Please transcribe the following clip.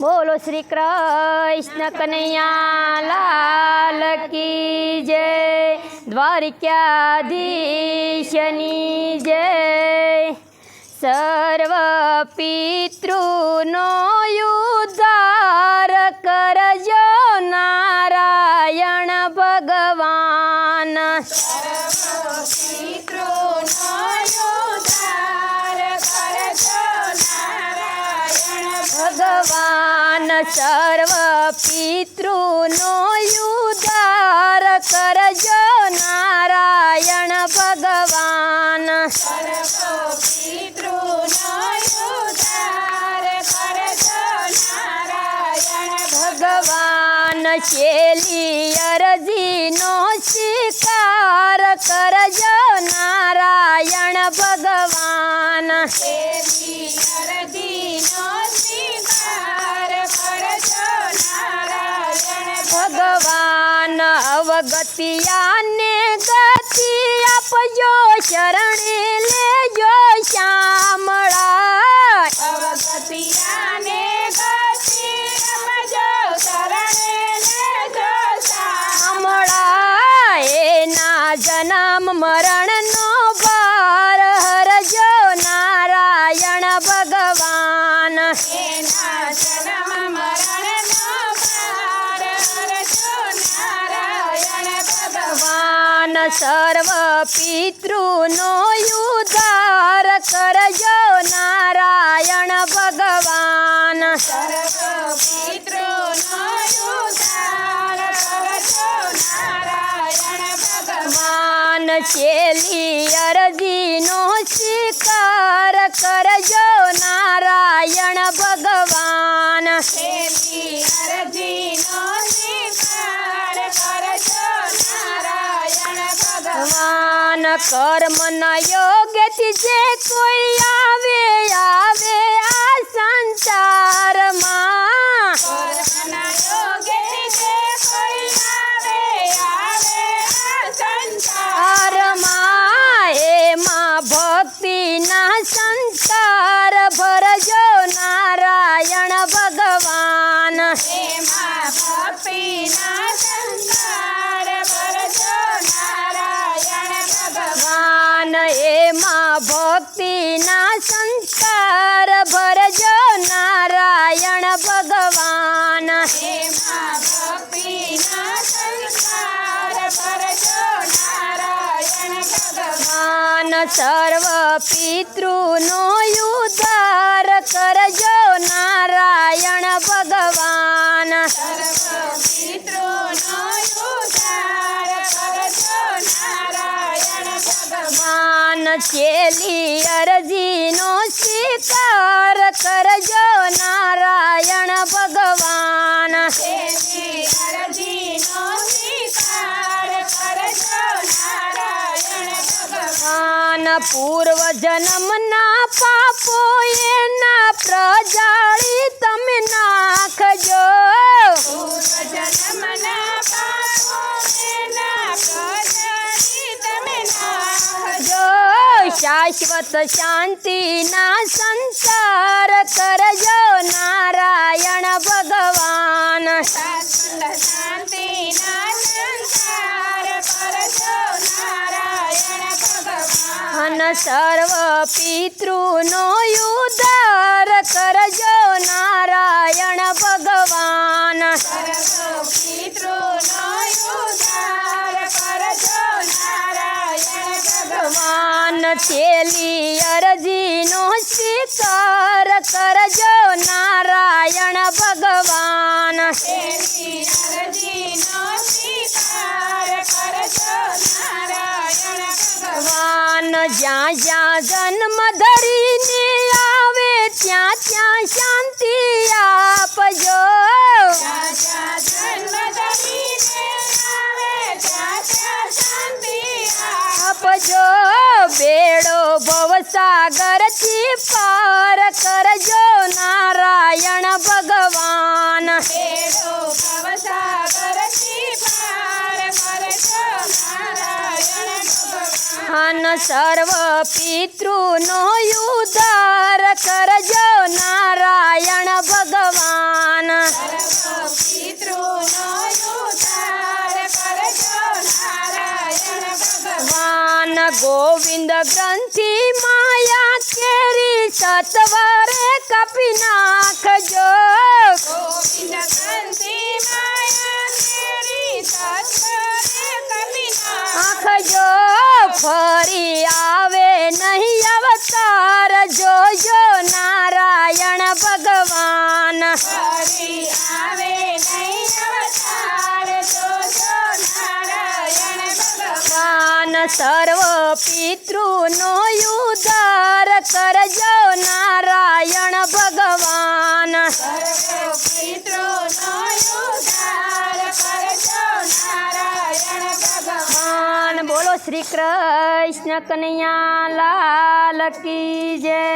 બોલો શ્રી કૃષ્ણ કનૈયા લાલ કી જય દ્વારિકાધીશની જય. સર્વ પિતૃનો સર્વ પિતૃનો યુદાર કરજો નારાયણ ભગવાન. ભગવાન છેલી અરજીનો શિકાર કરજો નારાયણ ભગવાન ભગવાન. અવગતિયાને ગતિ આપજો શરણે લેજો શ્યામળા શ્યામળા એના જન્મ મરણનો ભાર હરજો નારાયણ ભગવાન. ભગવાન. સર્વ પિતૃનો ઉદ્ધાર કરજો નારાયણ ભગવાન. ભગવાન છેલી અરજીનો સ્વીકાર કરજો નારાયણ ભગવાન. કર્મના યોગ્યથી જે કોઈ આવે આવે. સર્વ પિતૃનો ઉદ્ધાર કરજો નારાયણ ભગવાન ભગવાન છેલી અરજીનો સ્વીકાર કરજો નારાયણ ભગવાન ભગવાન પૂર્વ જન્મના પાપો એના પ્રજાળી તમે નાખજો. શાશ્વત શાંતિના સંસાર કરજો અન સર્વ પિતૃનો ઉદ્ધાર કરજો નારાયણ ભગવાન. ભગવાન છેલી અરજીનો સ્વીકાર કરજો નારાયણ ભગવાન. જ્યાં જ્યાં જન્મ ધરીને આવે ત્યાં ત્યાં શાંતિ આપજો. આપજો. બેડો ભવસાગરથી પાર કરજો. નારાયણ ભગવાન મહાન સર્વ પિતૃનો ઉદ્ધાર કરજો નારાયણ ભગવાન. ભગવાન ગોવિંદ ગ્રંથિ માયા કેરી સત્વરે કપી નાખજો. ગોવિંદ ગ્રંથિ માયા કેરી સત્વરે સર્વ પિતૃનો ઉદ્ધાર કરજો નારાયણ ભગવાન ભગવાન બોલો શ્રી કૃષ્ણ કનૈયા લાલ કી જય